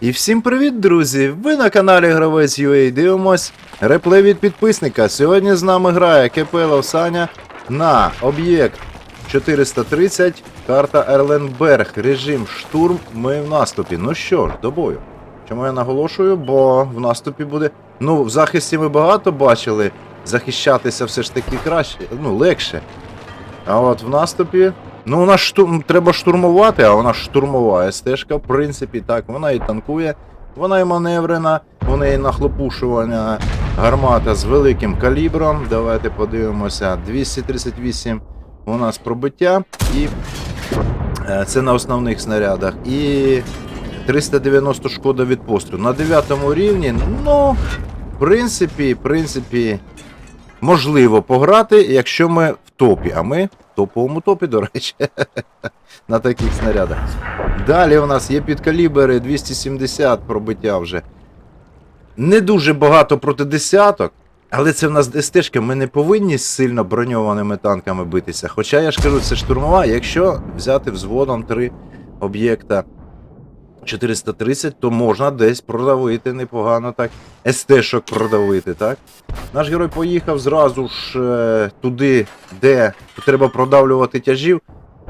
І всім привіт, друзі! Ви на каналі Гравець UA дивимось реплей від підписника. Сьогодні з нами грає КП Лавсаня на об'єкт 430, карта Ерленберг, режим штурм. Ми в наступі. Ну що ж, до бою. Чому я наголошую? Бо в наступі буде. Ну, в захисті ми багато бачили. Захищатися все ж таки краще, ну, легше. А от в наступі. Ну, нас штурм, треба штурмувати, а вона штурмова стежка, в принципі, так, вона і танкує, вона і маневрена, у неї нахлопушування гармата з великим калібром. Давайте подивимося. 238 у нас пробиття, і е, це на основних снарядах. І 390 шкода від пострілу. На 9 рівні, ну, в принципі, в принципі, можливо пограти, якщо ми в топі. А ми топовому топі, до речі, на таких снарядах. Далі у нас є підкалібери 270 пробиття вже. Не дуже багато проти десяток, але це в нас ДСТшка, ми не повинні з сильно броньованими танками битися. Хоча я ж кажу, це штурмова, якщо взяти взводом три об'єкта 430, то можна десь продавити непогано так. СТ-шок продавити, так? Наш герой поїхав зразу ж е, туди, де треба продавлювати тяжів.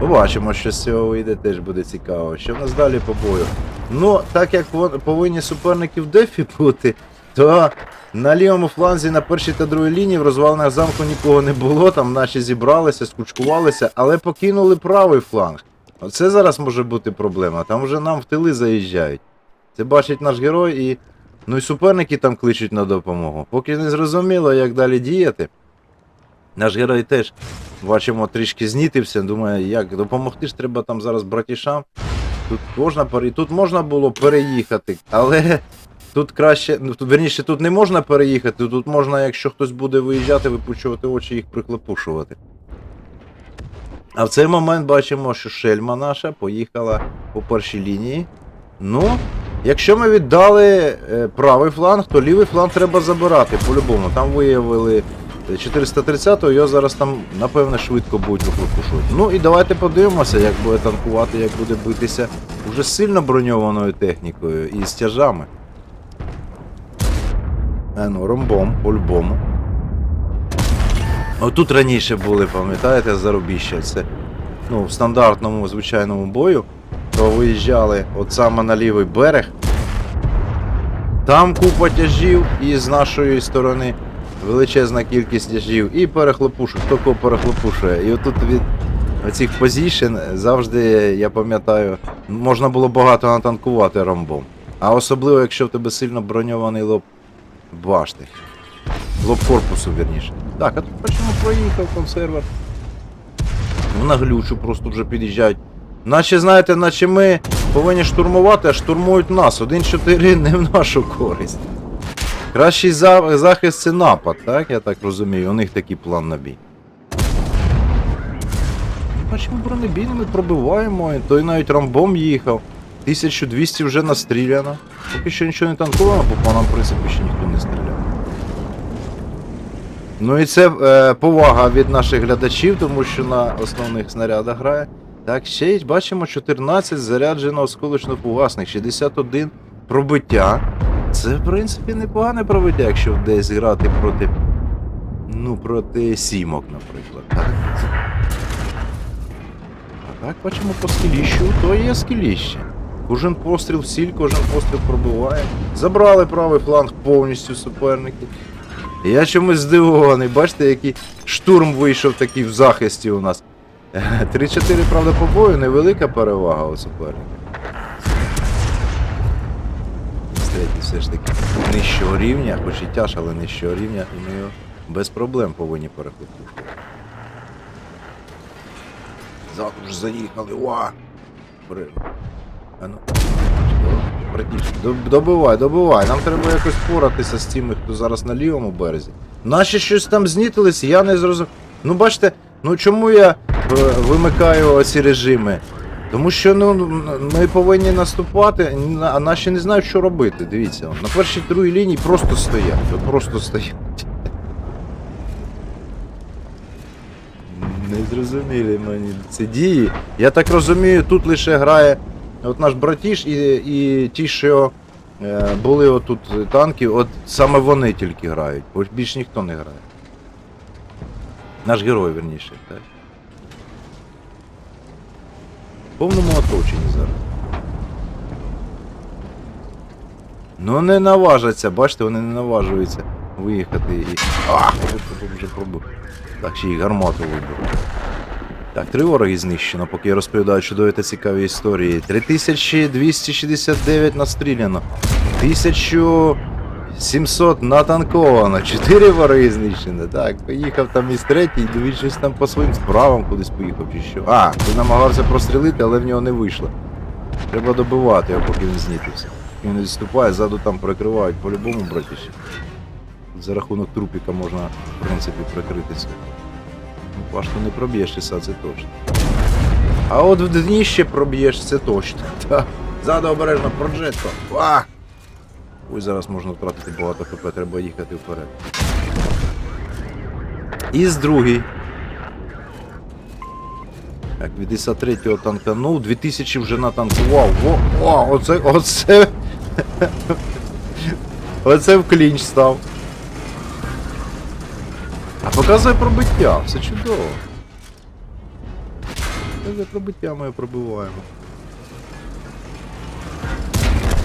Побачимо, що з цього вийде, теж буде цікаво. Що в нас далі по бою? Ну, так як повинні суперники в дефі бути, то на лівому фланзі на першій та другій лінії в розвалинах замку нікого не було, там наші зібралися, скучкувалися, але покинули правий фланг. Оце зараз може бути проблема. Там вже нам в тили заїжджають. Це бачить наш герой і. Ну і суперники там кличуть на допомогу. Поки не зрозуміло, як далі діяти. Наш герой теж, бачимо, трішки знітився. Думає, як допомогти ж треба там зараз братішам. Тут можна тут можна було переїхати, але тут краще. Ну, верніше, тут не можна переїхати, тут можна, якщо хтось буде виїжджати, випучувати очі, їх приклепушувати. А в цей момент бачимо, що шельма наша поїхала по першій лінії. Ну, якщо ми віддали е, правий фланг, то лівий фланг треба забирати по-любому. Там виявили 430-го, його зараз там, напевне, швидко будуть випушувати. Ну і давайте подивимося, як буде танкувати, як буде битися уже сильно броньованою технікою і з тяжами. Е, ну, ромбом, по-любому. Отут раніше були, пам'ятаєте, зарубіща. Це ну, в стандартному звичайному бою, то виїжджали от саме на лівий берег. Там купа тяжів, і з нашої сторони величезна кількість тяжів, і перехлопушок, хто кого перехлопушує. І отут від цих позішн завжди, я пам'ятаю, можна було багато натанкувати ромбом. А особливо, якщо в тебе сильно броньований лоб башти. Лоб корпусу, вірніше. Так, а тут почему проїхав консервер? Ну, на глючу просто вже під'їжджають. Наче, знаєте, наче ми повинні штурмувати, а штурмують нас. 1-4 не в нашу користь. Кращий за- захист це напад, так? Я так розумію. У них такий план на бій. Бачимо бронебійними пробиваємо, той навіть рамбом їхав. 1200 вже настріляно. Поки що нічого не танковано, бо по нам, в принципі, ще ніхто не стріляв. Ну і це е, повага від наших глядачів, тому що на основних снарядах грає. Так, ще й бачимо 14 заряджено осколочно-фугасних, 61 пробиття. Це, в принципі, непогане пробиття, якщо десь грати проти. Ну, проти сімок, наприклад. Так. А так, бачимо по скіліщу, то є скіліще. Кожен постріл в сіль, кожен постріл пробиває. Забрали правий фланг повністю суперники. Я чомусь здивований, бачите, який штурм вийшов такий в захисті у нас. 3-4, правда, по бою, невелика перевага у суперника. Третій все ж таки нижчого рівня, хоч і тяж, але нижчого рівня, і ми його без проблем повинні перехопушувати. Ззаду ж заїхали, уа! Бри. А ну. Братіш, добивай, добивай. Нам треба якось впоратися з тими, хто зараз на лівому березі. Наші щось там знітились, я не зрозумів. Ну бачите, ну чому я е, вимикаю оці режими? Тому що ну, ми повинні наступати, а наші не знають, що робити. Дивіться, на першій другій лінії просто стоять. Просто стоять. Незрозумілі мені ці дії. Я так розумію, тут лише грає От наш братіш і, і ті, що е, були отут танки, от саме вони тільки грають, бо більш ніхто не грає. Наш герой, верніше, так. В повному оточенні зараз. Ну не наважаться, бачите, вони не наважуються виїхати і. Ах. Так, ще й гармату вибив. Так, три вороги знищено, поки я розповідаю чудові та цікаві історії. 3269 настріляно. 1700 натанковано. Чотири вороги знищено. Так, поїхав там із третій, він щось там по своїм справам кудись поїхав чи що. А, він намагався прострілити, але в нього не вийшло. Треба добивати його, поки він знітився. Він не відступає, ззаду там прикривають по-любому, братіші. За рахунок трупіка можна, в принципі, прикритися. Ну, Пашку не проб'єш часа, це точно. А от в дніще проб'єш, це точно. Ззаду обережно, проджетко. Ва! Ой, зараз можна втратити багато хп, треба їхати вперед. І з другий. Так, від 53-го танканув, 2000 вже натанкував. Во, о, оце, оце. оце в клінч став. Показує пробиття, все чудово. Показує пробиття ми пробиваємо.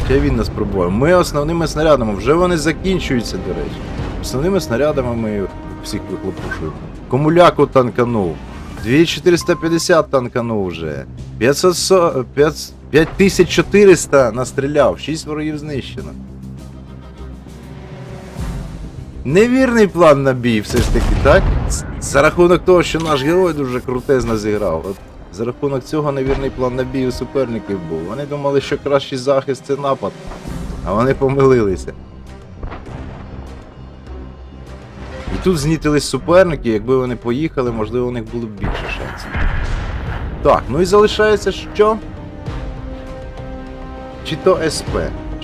Ще він нас пробуває. Ми основними снарядами, вже вони закінчуються, до речі. Основними снарядами ми всіх вихлопушуємо. Комуляку танканув. 2450 танканув вже. 500, 5, 5400 настріляв, 6 ворогів знищено. Невірний план на бій, все ж таки, так? За рахунок того, що наш герой дуже крутезно зіграв. От за рахунок цього невірний план на бій у суперників був. Вони думали, що кращий захист це напад, а вони помилилися. І тут знітились суперники, якби вони поїхали, можливо, у них було б більше шансів. Так, ну і залишається що? Чи то СП?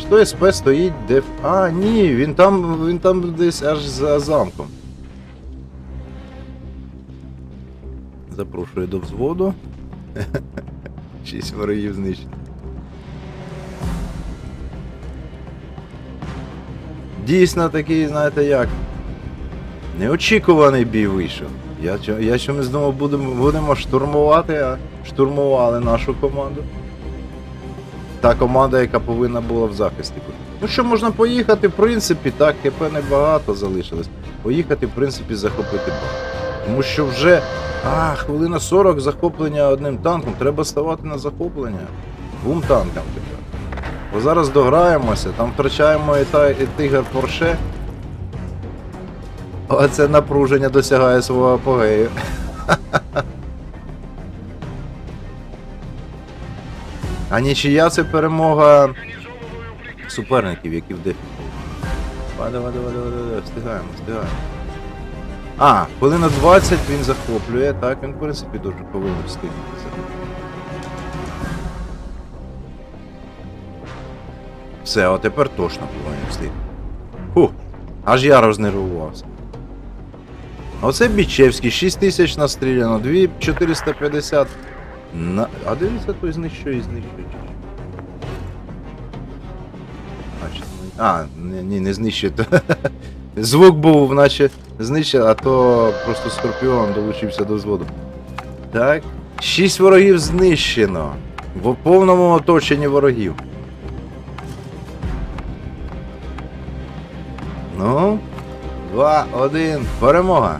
То СП стоїть де. А, ні, він там, він там десь аж за замком. Запрошую до взводу. Шість ворогів знищено. Дійсно такий, знаєте як. Неочікуваний бій вийшов. Я, я чомусь думав, будемо, будемо штурмувати, а штурмували нашу команду. Та команда, яка повинна була в захисті. Ну що, можна поїхати, в принципі, так, КП небагато залишилось. Поїхати, в принципі, захопити бак. Тому що вже. А, хвилина 40 захоплення одним танком. Треба ставати на захоплення. Двом танкам тепер. Бо зараз дограємося, там втрачаємо і, та, і тигр Порше. Оце напруження досягає свого апогею. А нічия це перемога суперників, які в дефі. Давай, давай, давай, давай, давай, встигаємо, встигаємо. А, хвилина 20 він захоплює, так, він в принципі дуже повинен встигнути. Все, а тепер точно повинен встигнути. Фух, аж я рознервувався. Оце Бічевський, 6 тисяч настріляно, 2450. На... А дивіться, той знищує і знищує. А, ні, ні, не знищує. Звук був, наче знищив, а то просто скорпіон долучився до взводу. Так. Шість ворогів знищено. В повному оточенні ворогів. Ну, два, один, перемога.